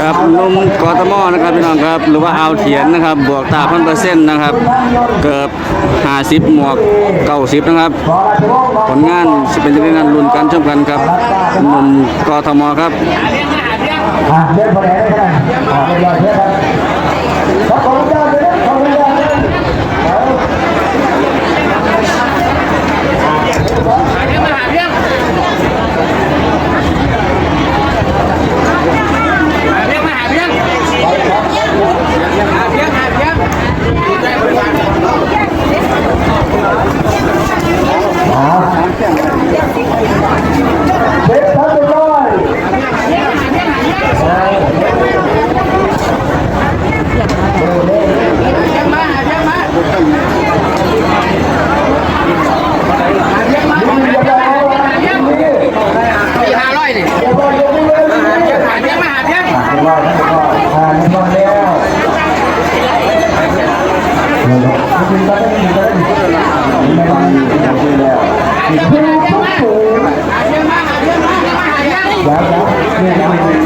ครับนมกทมอนะครับพี่น้องครับ หรือว่าเอาเถียนนะครับ บวกตาพันเปอร์เซ็นต์นะครับ เกือบห้าสิบหมวกเก้าสิบนะครับ ผลงานจะเป็นยังไงนั้นลุ้นกันชมกันครับหนุ่มกทมครับ อะเล่นพอแดงได้ไหมอ่าเรียบร้อยเพื่อนครับขอบคุณเจ้าเลยนะขอบคุณเจ้าเลย เด็กทั้งหมดเลย มีเ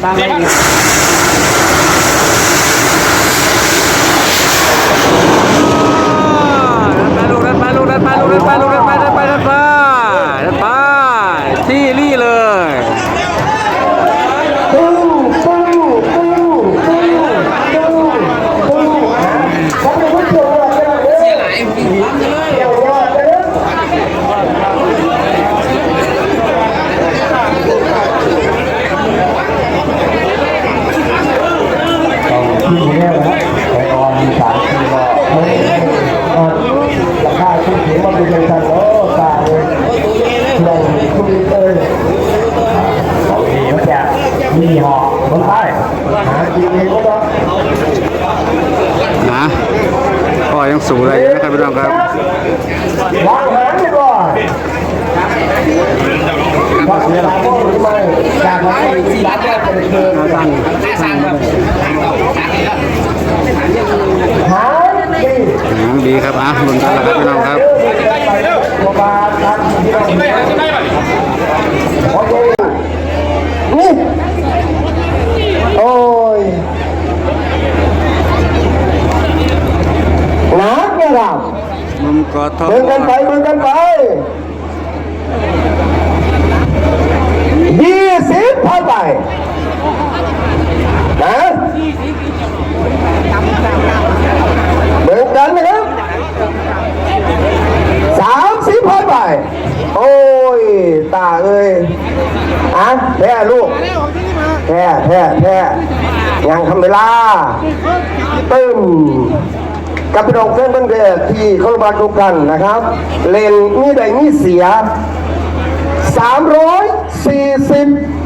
นสี่พันสี่พัน ไปลูกนั้นไปลูกนั้นไปลูกนั้นไปลูกนั้นไปนั้นไปนั้นไปนั้นไปที่นี่เลย ตู้ตู้ตู้ตู้ตู้ตู้เขาเป็นผู้ชมอะไรกันเนี่ย หลาย เดี๋ยวว่าจะเล่นต้องที่เนี่ยนะไปออนสามทีว่าเฮ้ยเออ ราคาคุณเสียงมันเป็นยังไงโอ้ตายเลยลงคุณเอ้ยของดีมันจะมีหอคนไทยหากินเองก็ต้องนะก็ยังสูงเลยอยู่นะครับพี่น้องครับวางแผนดีกว่าว่าเสียหลักก็หรือไม่จากนั้นสี่ล้านแรกเป็นเกินตั้งหาสั่งครับหายดีหางดีครับอะลุ้นกันแล้วครับพี่น้องครับโรงพยาบาลทันที่เราโอเคนี่โอ้ยหนักเนี่ยเรานมกทมเดินกันไปเดินกันไปยี่สิบผ่านไปนะเดินกันนะครับสามสิบผ่านไป โอ้ย ตาเอ้ยอะ แพ้ลูก แพ้แพ้แพ้ยังทำเวลาตึ้มกับพี่น้องเพื่อนเพื่อนเดชที่เขามาดูกันนะครับ เลนนี่ใดนี่เสีย 340